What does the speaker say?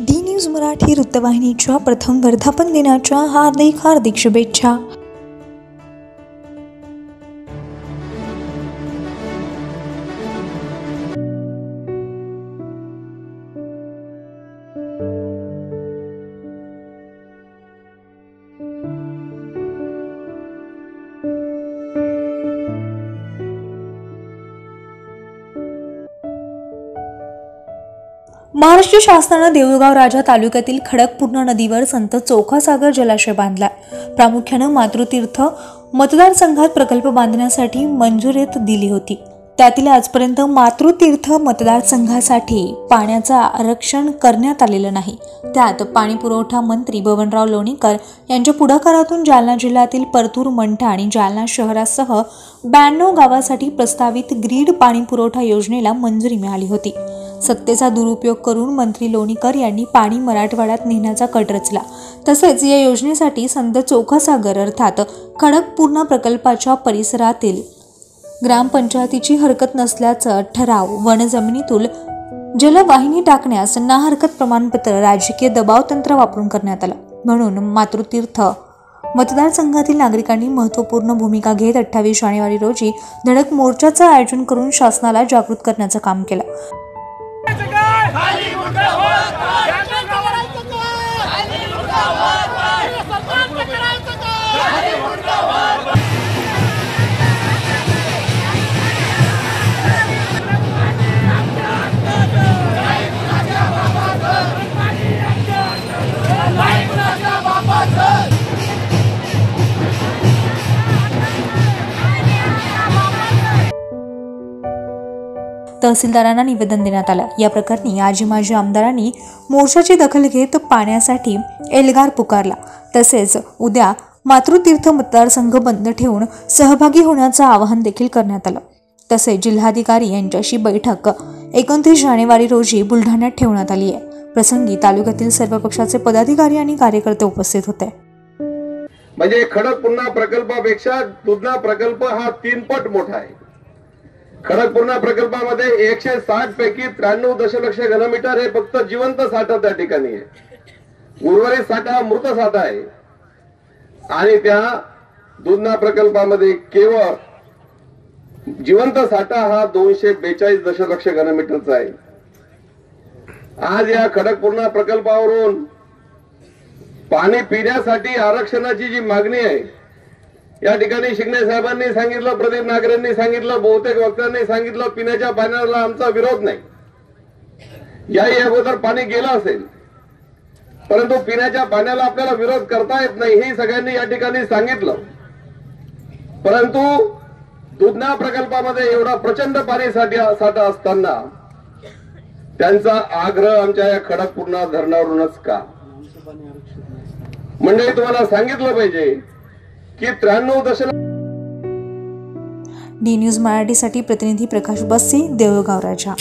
D news Marathi वृत्तवाहिनीच्या प्रथम वर्धापन दिनाच्या हार्दिक हार्दिक शुभेच्छा. महाराष्ट्र शासनानं देऊळगाव राजा तालुक्यातील खडकपूर्ण नदीवर संत चोखासागर जलाशय बांधला प्रामुख्यानं मातृतीर्थ मतदारसंघात प्रकल्प बांधण्यासाठी मंजुरीत दिली होती. त्यातील आजपर्यंत मातृतीर्थ मतदारसंघासाठी पाण्याचं आरक्षण करण्यात आलेलं नाही. त्यात पाणी पुरवठा मंत्री बबनराव लोणीकर यांच्या पुढाकारातून जालना जिल्ह्यातील परतूर मंठा आणि जालना शहरासह ब्याण्णव गावासाठी प्रस्तावित ग्रीड पाणी पुरवठा योजनेला मंजुरी मिळाली होती. सत्तेचा दुरुपयोग करून मंत्री लोणीकर यांनी पाणी मराठवाड्यात नेण्याचा कट रचला. तसेच या योजनेसाठी संत चोखासागर अर्थात खडकपूर्ण प्रकल्पाच्या परिसरातील ग्रामपंचायतीची हरकत नसल्याचं ठराव वनजमिनीतून जलवाहिनी टाकण्यास ना हरकत प्रमाणपत्र राजकीय दबाव तंत्र वापरून करण्यात आलं. म्हणून मातृतीर्थ मतदारसंघातील नागरिकांनी महत्त्वपूर्ण भूमिका घेत अठ्ठावीस जानेवारी रोजी धडक मोर्चाचं आयोजन करून शासनाला जागृत करण्याचं काम केलं. खाली तहसीलदारांना निवेदन देण्यात आलं. या प्रकरणी आजी माजी आमदारांनी मोर्चाची दखल घेत पाण्यासाठी एल्गार पुकारला. तसेच उद्या मातृतीर्थ मतदारसंघ बंद ठेवून सहभागी होण्याचं आवाहन देखील करण्यात आलं. तसेच जिल्हाधिकारी यांच्याशी बैठक एकोणतीस जानेवारी रोजी बुलढाण्यात ठेवण्यात आली आहे. प्रसंगी तालुक्यातील सर्व पक्षाचे पदाधिकारी आणि कार्यकर्ते उपस्थित होते. म्हणजे खडक पुन्हा प्रकल्पापेक्षा दुधना प्रकल्प हा तीन पट मोठा आहे. खडकपूर्णा प्रकल्पामध्ये एकशे साठ पैकी त्र्याण्णव दशलक्ष घनमीटर हे फक्त जिवंत साठा त्या ठिकाणी आहे. उर्वरित साठा मृत साठा आहे. आणि त्या दुधना प्रकल्पामध्ये केवळ जिवंत साठा हा दोनशे बेचाळीस दशलक्ष घनमीटरचा आहे. आज या खडकपूर्णा प्रकल्पावरून पाणी पिण्यासाठी आरक्षणाची जी मागणी आहे या ठिकाणी शिंगणे साहेबांनी सांगितलं प्रदीप नागरेंनी सांगितलं बहुतेक वक्त्यांनी सांगितलं पिण्याच्या पाण्याला आमचा विरोध नाही. याही अगोदर पाणी गेलं असेल. परंतु पिण्याच्या पाण्याला आपल्याला विरोध करता येत नाही हे सगळ्यांनी या ठिकाणी सांगितलं. परंतु दुधना प्रकल्पामध्ये एवढा प्रचंड पाणी साठा असताना त्यांचा आग्रह आमच्या या खडकपूर्णा धरणावरूनच का? म्हणजे तुम्हाला सांगितलं पाहिजे की त्र्याण्णव दशलक्ष डी न्यूज मराठीसाठी प्रतिनिधी प्रकाश बस्सी देऊळगाव राजा